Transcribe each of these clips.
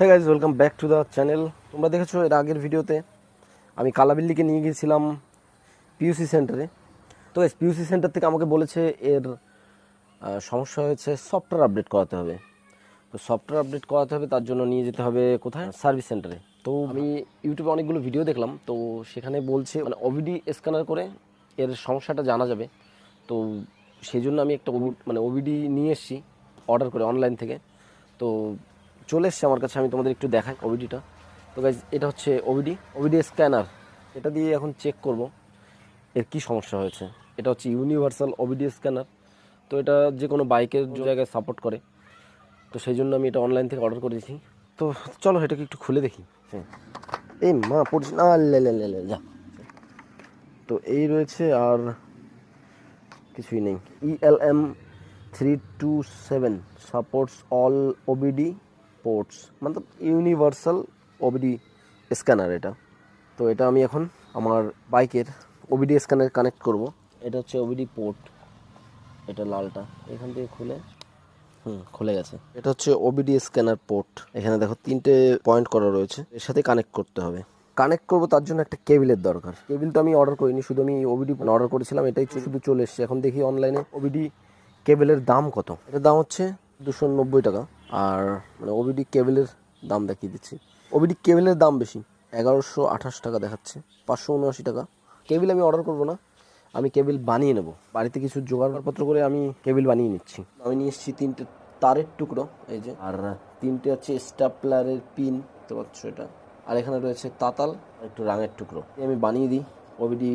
হ্যাঁ guys welcome back to the channel তোমরা দেখেছ এর আগের ভিডিওতে আমি কালাবিল্লিকে নিয়ে গিয়েছিলাম পিইউসি সেন্টারে তো এই পিইউসি সেন্টার থেকে আমাকে বলেছে এর সমস্যা হয়েছে সফটওয়্যার আপডেট করাতে হবে। তো সফটওয়্যার আপডেট করাতে হবে, তার জন্য নিয়ে যেতে হবে কোথায়? সার্ভিস সেন্টারে তো আমি ইউটিউবে অনেকগুলো ভিডিও দেখলাম, তো সেখানে বলছে মানে ওবিডি স্ক্যানার করে এর সমস্যাটা জানা যাবে। তো সেই জন্য আমি একটা মানে ওবিডি নিয়ে এসেছি অর্ডার করে অনলাইন থেকে। তো চলে এসছে আমার কাছে, আমি তোমাদের একটু দেখাই ওবিডিটা তো গাইজ এটা হচ্ছে ওবিডি ওবিডি স্ক্যানার এটা দিয়ে এখন চেক করব এর কি সমস্যা হয়েছে। এটা হচ্ছে ইউনিভার্সাল ওবিডি স্ক্যানার তো এটা যে কোনো বাইকের জায়গায় সাপোর্ট করে। তো সেই জন্য আমি এটা অনলাইন থেকে অর্ডার করেছি তো চলো এটাকে একটু খুলে দেখি। হ্যাঁ। এই মা, পড়ছি না যা। তো এই রয়েছে আর কিছুই নেই। ELM three two seven supports all OBD ports মানে ইউনিভার্সাল ওবিডি স্ক্যানার এটা। তো এটা আমি এখন আমার বাইকের ওবিডি স্ক্যানার কানেক্ট করব। এটা হচ্ছে ওবিডি পোর্ট এটা লালটা। এখান থেকে খুলে, হুম, খুলে গেছে। এটা হচ্ছে ওবিডি স্ক্যানার পোর্ট এখানে দেখো তিনটে পয়েন্ট করা রয়েছে। এর সাথে কানেক্ট করতে হবে। কানেক্ট করব তার জন্য একটা কেবিলের দরকার। কেবিল তো আমি অর্ডার করিনি, শুধু আমি ওবিডি অর্ডার করেছিলাম, এটাই শুধু চলে এসছে। এখন দেখি অনলাইনে ওবিডি কেবিলের দাম কত। এটার দাম হচ্ছে দুশো নব্বই টাকা। আর মানে ওবিডি কেবিলের দাম দেখিয়ে দিচ্ছি। ওবিডি কেবিলের দাম বেশি, এগারোশো আঠাশ টাকা দেখাচ্ছে, পাঁচশো উনআশি টাকা। কেবিল আমি অর্ডার করব না, আমি কেবিল বানিয়ে নেব। বাড়িতে কিছু জোগাড়পত্র করে আমি কেবিল বানিয়ে নিচ্ছি। আমি নিয়ে এসেছি তিনটে তারের টুকরো, এই যে, আর তিনটে হচ্ছে স্টাপলারের পিন, দেখতে পাচ্ছ এটা। আর এখানে রয়েছে তাতাল একটু রাঙের টুকরো। আমি বানিয়ে দিই ওবিডি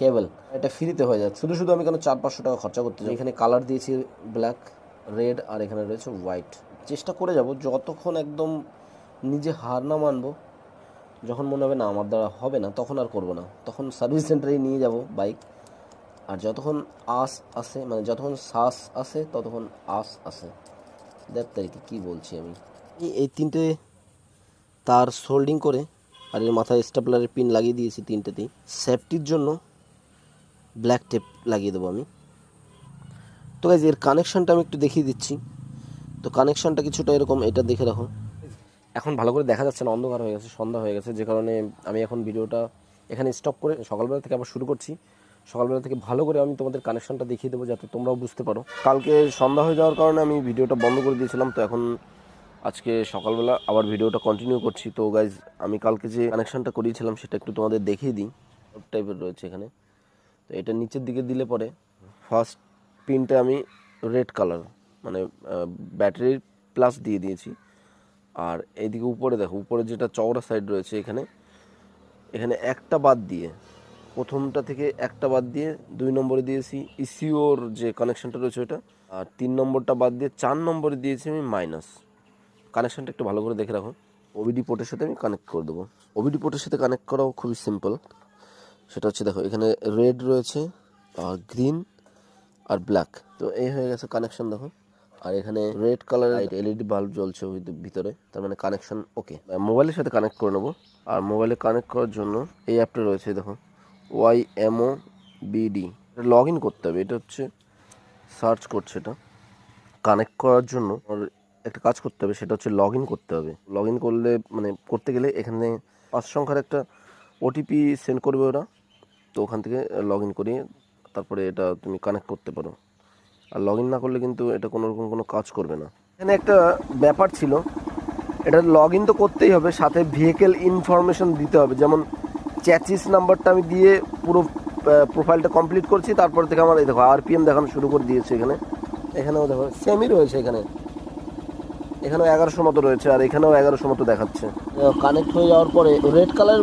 কেবল। এটা ফ্রিতে হয়ে যায় শুধু শুধু আমি কেন চার পাঁচশো টাকা খরচা করতে চাই। এখানে কালার দিয়েছি ব্ল্যাক, রেড, আর এখানে রয়েছে হোয়াইট। চেষ্টা করে যাব, যতক্ষণ একদম নিজে হার না মানবো, যখন মনে হবে না আমার দ্বারা হবে না, তখন আর করব না। তখন সার্ভিস সেন্টারেই নিয়ে যাব বাইক আর যতক্ষণ আস আসে মানে যতক্ষণ শ্বাস আসে ততক্ষণ আস আসে দেখ তারিখে কী বলছি আমি? এই- তিনটে তার সোল্ডিং করে, আর এর মাথায় স্টেপলারের পিন লাগিয়ে দিয়েছি তিনটেতেই। সেফটির জন্য ব্ল্যাক টেপ লাগিয়ে দেবো আমি। তো গাইজ এর কানেকশানটা আমি একটু দেখিয়ে দিচ্ছি। তো কানেকশনটা কিছুটা এরকম এটা দেখে রাখো। এখন ভালো করে দেখা যাচ্ছে না অন্ধকার হয়ে গেছে সন্ধ্যা হয়ে গেছে যে কারণে আমি এখন ভিডিওটা এখানে স্টপ করে সকালবেলা থেকে আবার শুরু করছি। সকালবেলা থেকে ভালো করে আমি তোমাদের কানেকশনটা দেখিয়ে দেবো যাতে তোমরাও বুঝতে পারো। কালকে সন্ধ্যা হয়ে যাওয়ার কারণে আমি ভিডিওটা বন্ধ করে দিয়েছিলাম তো এখন আজকে সকালবেলা আবার ভিডিওটা কন্টিনিউ করছি। তো গাইজ আমি কালকে যে কানেকশনটা করিয়েছিলাম সেটা একটু তোমাদের দেখিয়ে দিই। টাইপের রয়েছে এখানে। তো এটা নিচের দিকে দিলে পরে ফার্স্ট পিনটা আমি রেড কালার মানে ব্যাটারির প্লাস দিয়ে দিয়েছি। আর এইদিকে উপরে দেখো, উপরে যেটা চওড়া সাইড রয়েছে এখানে এখানে একটা বাদ দিয়ে, প্রথমটা থেকে একটা বাদ দিয়ে দুই নম্বরে দিয়েছি ইসিওর যে কানেকশনটা রয়েছে ওটা আর তিন নম্বরটা বাদ দিয়ে চার নম্বরে দিয়েছি আমি মাইনাস কানেকশনটা একটু ভালো করে দেখে রাখো। ওবিডি পোর্টের সাথে আমি কানেক্ট করে দেবো। ওবিডি পোর্টের সাথে কানেক্ট করাও খুবই সিম্পল সেটা হচ্ছে দেখো, এখানে রেড রয়েছে, আর গ্রিন আর ব্ল্যাক তো এই হয়ে গেছে কানেকশান দেখো। আর এখানে রেড কালারের এলইডি বাল্ব জ্বলছে ভিতরে, তার মানে কানেকশন ওকে মোবাইলের সাথে কানেক্ট করে নেব। আর মোবাইলে কানেক্ট করার জন্য এই অ্যাপটা রয়েছে দেখো Y M O B D log in করতে হবে, এটা হচ্ছে সার্চ করছে এটা। কানেক্ট করার জন্য একটা কাজ করতে হবে, সেটা হচ্ছে লগ ইন করতে হবে। লগ ইন করলে মানে করতে গেলে এখানে পাঁচ সংখ্যার একটা ওটিপি সেন্ড করবে ওরা। তো ওখান থেকে লগ ইন করিয়ে তারপরে এটা তুমি কানেক্ট করতে পারো। আর লগ না করলে কিন্তু এটা কোনো রকম কোনো কাজ করবে না। এখানে একটা ব্যাপার ছিল, এটা লগ ইন তো করতেই হবে, সাথে ভেহিকেল ইনফরমেশন দিতে হবে। যেমন চ্যাচিস নাম্বারটা আমি দিয়ে পুরো প্রোফাইলটা কমপ্লিট করছি, তারপর থেকে আমার এই দেখো আরপিএম দেখানো শুরু করে দিয়েছে এখানে। এখানেও দেখো সেমই রয়েছে এখানে। এখানেও এগারোশো মতো রয়েছে, আর এখানেও এগারোশো মতো দেখাচ্ছে। কানেক্ট হয়ে যাওয়ার পরে রেড কালার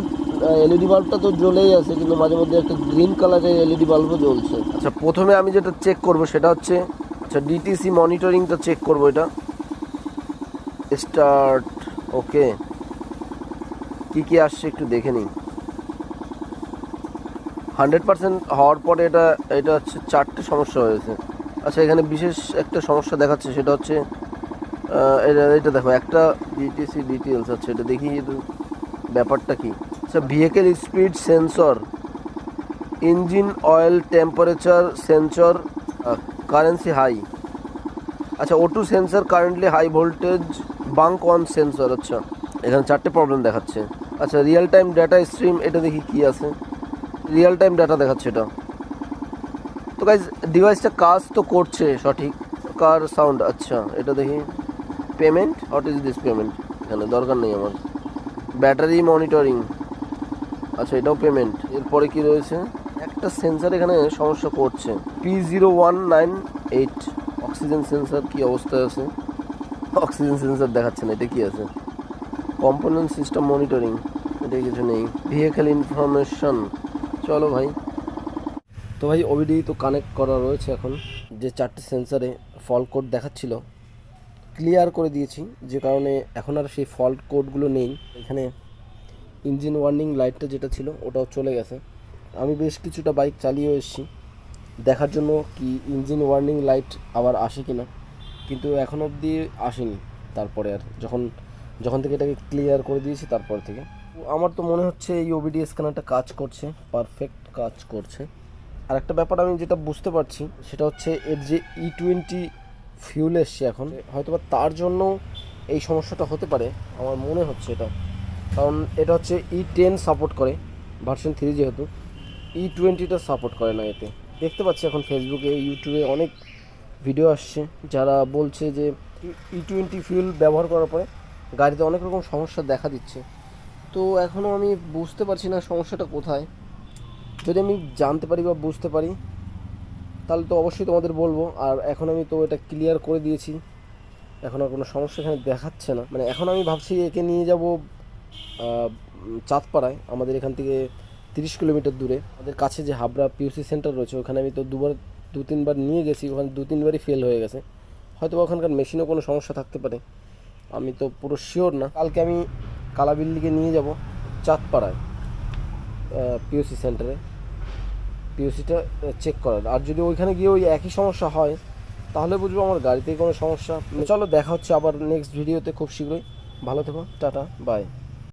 এলইডি বাল্বটা তো জ্বলেই আছে, কিন্তু মাঝে মধ্যে একটা গ্রিন কালারের এলইডি বাল্বও জ্বলছে। আচ্ছা প্রথমে আমি যেটা চেক করব সেটা হচ্ছে আচ্ছা ডিটিসি মনিটরিংটা চেক করব এটা। স্টার্ট ওকে কি কি আসছে একটু দেখে নিই। হান্ড্রেড পার্সেন্ট হওয়ার পরে এটা এটা হচ্ছে চারটে সমস্যা হয়েছে। আচ্ছা এখানে বিশেষ একটা সমস্যা দেখাচ্ছে, সেটা হচ্ছে এটা এটা দেখো, একটা ডিটিসি ডিটেলস আছে, এটা দেখি ব্যাপারটা কি? আচ্ছা vehicle speed sensor engine oil temperature sensor currency high আচ্ছা O two sensor currently high voltage bank one sensor আচ্ছা। এখানে চারটে প্রবলেম দেখাচ্ছে। আচ্ছা রিয়েল টাইম ডাটা স্ট্রিম এটা দেখি কি আছে? রিয়েল টাইম ডাটা দেখাচ্ছে এটা। তো গাইজ ডিভাইসটা কাজ তো করছে, সঠিক। কার সাউন্ড আচ্ছা এটা দেখি। Payment what is this payment এখানে দরকার নেই আমার। ব্যাটারি মনিটরিং আচ্ছা এটাও পেমেন্ট এরপরে কি রয়েছে? একটা সেন্সার এখানে সমস্যা করছে। P zero one nine eight oxygen sensor কি অবস্থায় আছে? অক্সিজেন সেন্সার দেখাচ্ছে না, এটা কি আছে? কম্পোনেন্ট সিস্টেম মনিটরিং এটা কিছু নেই। ভেহিকেল ইনফরমেশন চলো ভাই। তো ভাই ওবিডি তো কানেক্ট করা রয়েছে এখন। যে চারটে সেন্সারে ফল্ট কোড দেখাচ্ছিল ক্লিয়ার করে দিয়েছি। যে কারণে এখন আর সেই ফল্ট কোডগুলো নেই। এখানে ইঞ্জিন ওয়ার্নিং লাইটটা যেটা ছিল, ওটাও চলে গেছে। আমি বেশ কিছুটা বাইক চালিয়ে এসেছি। দেখার জন্য কি ইঞ্জিন ওয়ার্নিং লাইট আবার আসে কিনা, কিন্তু এখন অবধি আসেনি। তারপরে আর যখন যখন থেকে এটাকে ক্লিয়ার করে দিয়েছি, তারপর থেকে। আমার তো মনে হচ্ছে এই ওবিডি স্ক্যানারটা কাজ করছে পারফেক্ট কাজ করছে। আর একটা ব্যাপার আমি যেটা বুঝতে পারছি, সেটা হচ্ছে এর যে ই টোয়েন্টি ফিউল এসছে এখন হয়তো বা তার জন্য এই সমস্যাটা হতে পারে। আমার মনে হচ্ছে এটা কারণ এটা হচ্ছে ই টেন সাপোর্ট করে ভার্সন থ্রি যেহেতু ই টোয়েন্টিটা সাপোর্ট করে না এতে। দেখতে পাচ্ছি এখন ফেসবুকে ইউটিউবে অনেক ভিডিও আসছে, যারা বলছে যে ই টোয়েন্টি ফিউল ব্যবহার করার পরে গাড়িতে অনেক রকম সমস্যা দেখা দিচ্ছে। তো এখনও আমি বুঝতে পারছি না সমস্যাটা কোথায়। যদি আমি জানতে পারি বা বুঝতে পারি, তাহলে তো অবশ্যই তোমাদের বলব। আর এখন আমি তো এটা ক্লিয়ার করে দিয়েছি। এখন আর কোনো সমস্যা এখানে দেখাচ্ছে না। মানে এখন আমি ভাবছি একে নিয়ে যাব চাঁদপাড়ায়, আমাদের এখান থেকে তিরিশ কিলোমিটার দূরে, আমাদের কাছে যে হাবড়া পিউসি সেন্টার রয়েছে, ওখানে আমি তো দুবার, দু তিনবার নিয়ে গেছি, ওখানে দু তিনবারই ফেল হয়ে গেছে। হয়তো ওখানকার মেশিনেও কোনো সমস্যা থাকতে পারে, আমি তো পুরো শিওর না। কালকে আমি কালাবিল্লিকে নিয়ে যাব চাঁদপাড়ায় পিওসি সেন্টারে পিওসিটা চেক করার। আর যদি ওইখানে গিয়ে ওই একই সমস্যা হয়, তাহলে বুঝব আমার গাড়িতে কোনো সমস্যা। চলো দেখা হচ্ছে আবার নেক্সট ভিডিওতে খুব শীঘ্রই। ভালো থেকো, টাটা বাই